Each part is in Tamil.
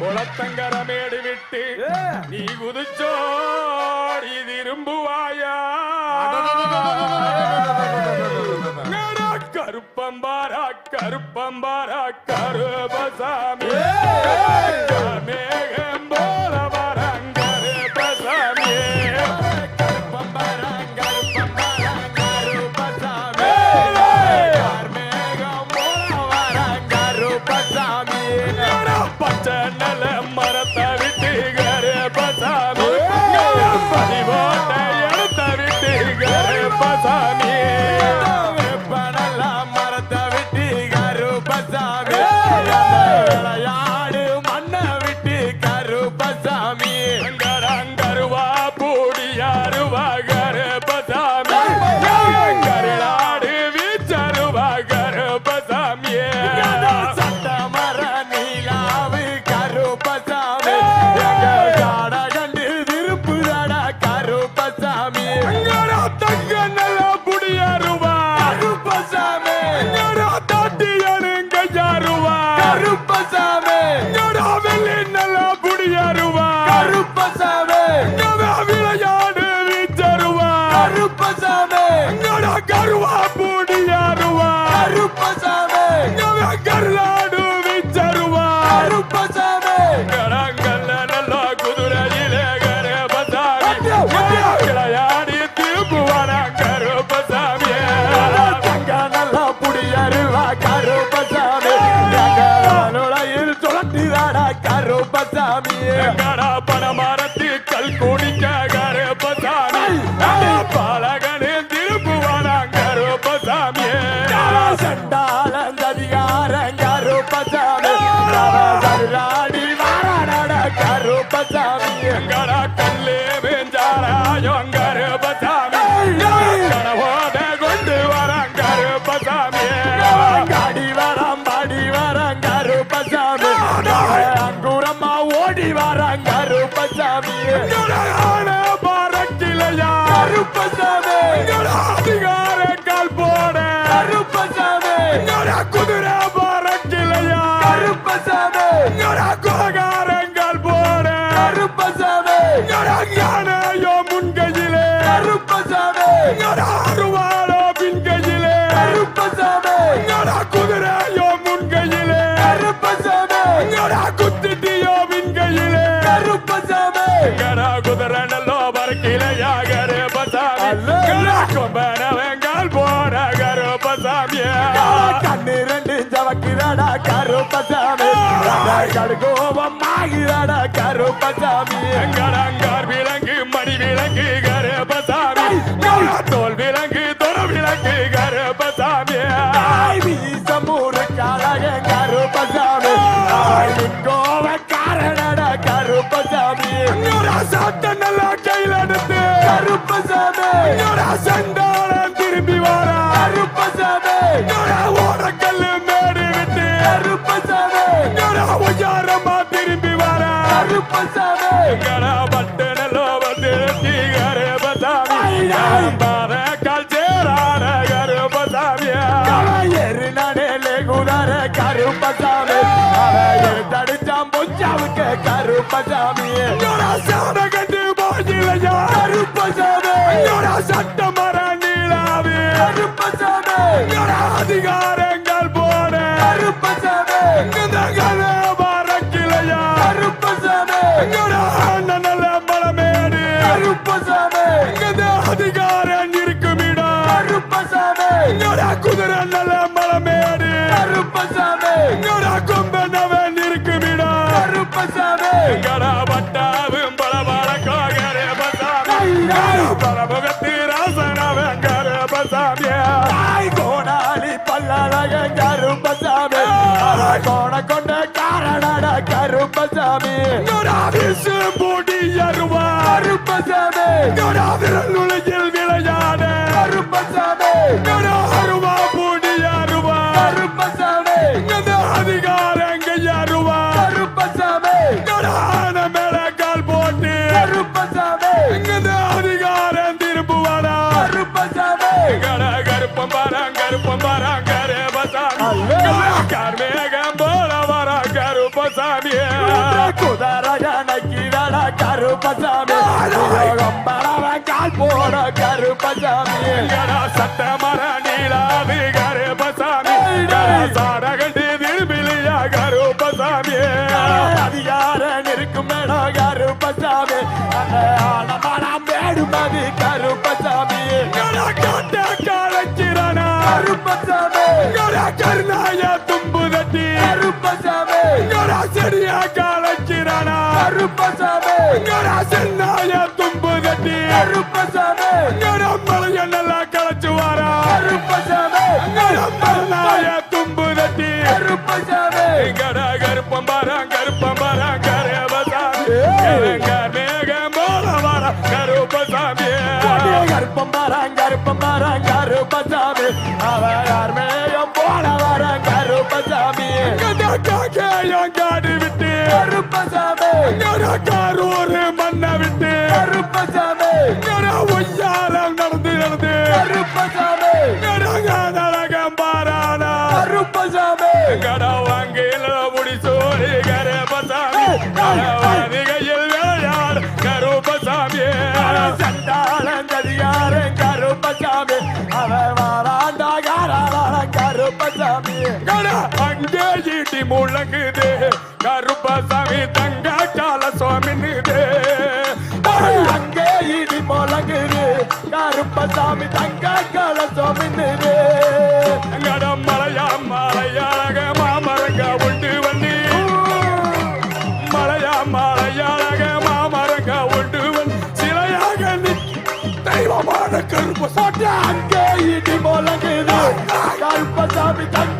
குளத்தங்கரமேடு விட்டு நீ குதிச்சோடி திரும்புவாயா? கருப்பம்பாரா கருப்பம்பாரா கருபசாமி. கருப்பசாமி கருவா புடியாருவா கருப்பசாமி. கருளாடு வீச்சருவா கருப்பசாமி. கரங்கல்ல நல்ல குதிரையிலே கருப்பசாமி விளையாடி திருப்புவான கருப்பசாமி தங்க நல்ல புடியருவா கருப்பசாமி. நுழையில் சுழட்டிதாடா கருப்பசாமி எங்கடா கருப்பசாமி எங்கடா கல்லே வெஞ்சாராயம் கருப்பசாமி கனவோட கொண்டு வரான் கருப்பசாமி அடி வரம் பாடி வரான் கருப்பசாமி அங்குரம்மா ஓடி வரான் கருப்பசாமி பாரக்கிளையா கருப்பசாமி குதிரையோ முன்கையிலே. கருப்பசாமி குத்திட்டியோ பின்கையிலே கருப்பசாமி குதிரை நல்லோ பறக்கிலையா கருப்பசாமி கொம்பனவங்கால் போட கருப்பசாமியா கண்ணு ரெண்டு ஜவக்கிறடா கருப்பசாமி கடுகோபம் ஆகிறடா கருப்பசாமி எங்கடங்கார் விலங்கு மணி விலங்கு சாத்த நல்லா கையில் எடுத்து. கருப்பசாமி. சண்டாளம் திரும்பி வர. கருப்பசாமி. ஓடக்கல்லு மேடு விட்டு. கருப்பசாமி. உயரமா திரும்பி வர. கருப்பசாமி. பட்டு நல்லோ வந்து கருப்பசாமி பார கால் சேரான கருப்பசாமி எரு நடேலே குதிர கருப்பசாமி. தடிச்சாம் பொஞ்சாவுக்கு கருப்பசாமி. சாண கண்டு போயிலையா கருப்பசாமி சட்ட மர நீளாவி கருப்பசாமி அதிகாரங்கள் போட கருப்பசாமி மறக்கிலையா கருப்பசாமி நல்ல மலமேடு கருப்பசாமி அதிகாரம் இருக்குமிடா கருப்பசாமி குதிரை நல்ல மலமேடு கருப்பசாமி கொம்பனவன் இருக்குமிடா கருப்பசாமி கருப்பசாமி விசு மூடி அருவா கருப்பசாமி விரல் நுழையில் விளையாட கருப்பசாமி அருவா பூடி அருவா கருப்பசாமி அதிகாரங்க அருவா கருப்பசாமி மேல கால் போட்டு கருப்பசாமி அதிகாரம் திரும்புவாடா கருப்பசாமி கருப்பம் பாரா கருப்பம் பாரா குதிரையணைக்கிறட கருப்பசாமி கம்பளவன் கால் போட கருப்பசாமி. சட்டமர நீளாது கருப்பசாமி சாரகண்டி கருப்பசாமி எங்கடா சென்னாய தும்பு தட்டி கருப்பசாமி எங்கடா மலைய நல்லா களைச்சு வாரா. கருப்பசாமி எங்கடா மரணாய தும்பு கருப்பசாமி கருப்பம் கருப்பம் கருப்பசாமி. கருப்பசாமி. கருப்பம் கருப்பம் பாராங் கருப்பசாமி. எங்கடா நரகம் பாரானா கருப்பசாமி. எங்கடா வாங்கையில முடிசோடி கருப்பசாமி. கடவாதிகையில் விளையாடு கருப்பசாமி சண்டாளன் கதிகாரன் கருப்பசாமி. அவன் வாராண்டா காராளன் கருப்பசாமி. எங்கடா அங்கே ஈட்டி முழங்குது கருப்பசாமி தங்க கால சுவாமின்னுது அங்கே இடி முழங்குது கருப்பசாமி தங்க கலசம் மின்னுது கடம் மலையா மலையாளக மாமரங்க உண்டு வண்டி மலையா மலையாளக மாமரங்க உண்டு வண்டி சிலையாக நிற்க தெய்வமான கருப்பசாமி அங்கே இடி முழங்குது கருப்பசாமி தங்க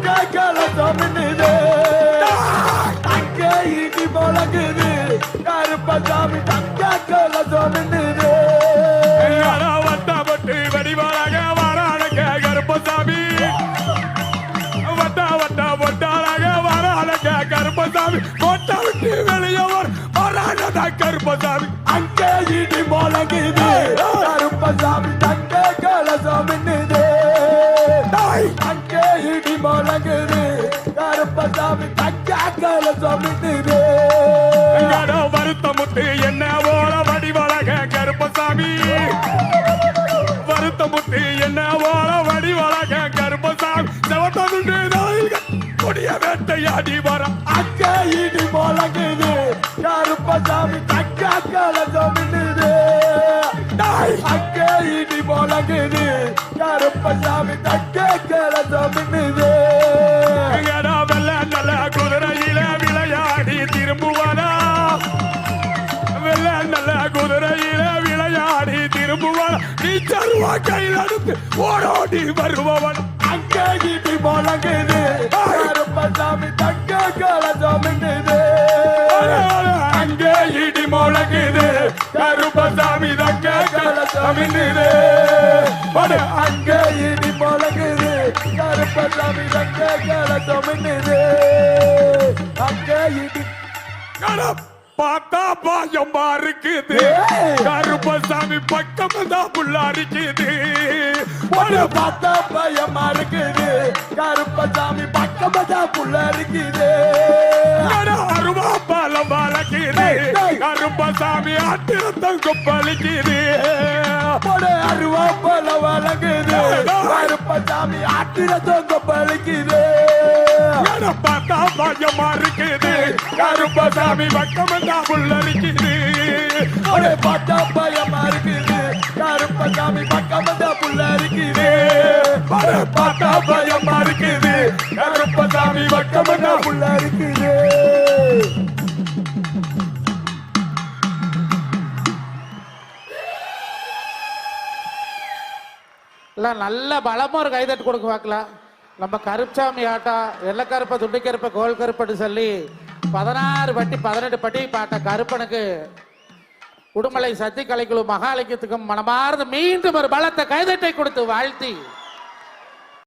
கருப்பசாமி அங்கே இடி முழங்குது கருப்பசாமி தங்கே கலசம் மின்னுது. அங்கே இடி முழங்குது கருப்பசாமி தங்கே கலசம் மின்னுது. எங்கடா என்ன ஓல வடிவழக கருப்பசாமி? வருத்தமுத்து என்ன ஓல வடிவழக கருப்பசாமி? செவத்ததுண்டு கொடிய வேட்டையாடி வர அங்கே இடி முழங்குது திரும்புவான். நீ தருவா கையில் அடுத்து ஓடோடி வருபவன். அங்கே இடி முழங்குது கருப்பசாமி தங்க கலசம் அங்கே இடி முழங்குது கருப்பசாமி தங்க கலசமின்னுது அங்கே இடி முழங்குது கருப்பசாமி தங்க கலசம் அங்கே இடி பார்த்தா பாயமா இருக்குது. கருப்பசாமி பக்கம் தான் புள்ள இருக்குது ஒரு பார்த்தா பயமா இருக்குது. கருப்பசாமி பக்கமதா புள்ள இருக்குது அருவா பாலம் வளர்க்குது. கருப்பசாமி ஆத்திரத்தம் கொப்பளிக்குது. ஒரு அருவா போல வழங்குது கருப்பசாமி ஆட்டிர தொங்க பழிக்குது பார்த்தா பாயமா இருக்குது கருப்பசாமி பக்கம் தான் புள்ள இருக்குது ஒரு பார்த்தா பயமா இருக்குது கருப்பசாமி பக்கமதா புள்ள இருக்குது பார்த்தா பயமா இருக்குது கருப்பசாமி பக்கம் பக்கமதா தான் புள்ள இருக்குது இல்லை நல்ல பலமாக ஒரு கைதட்டு கொடுக்க பார்க்கலாம் நம்ம கருப்சாமி ஆட்டம் வெள்ளக்கருப்பை துண்டிக்கருப்பை கோல் கருப்புன்னு சொல்லி பதினாறு பட்டி பதினெட்டு பட்டி பாட்ட கருப்பனுக்கு உடுமலை சத்தி கலைக்குழு மகாலிங்கத்துக்கும் மனமார்ந்து மீண்டும் ஒரு பலத்த கைதட்டை கொடுத்து வாழ்த்தி.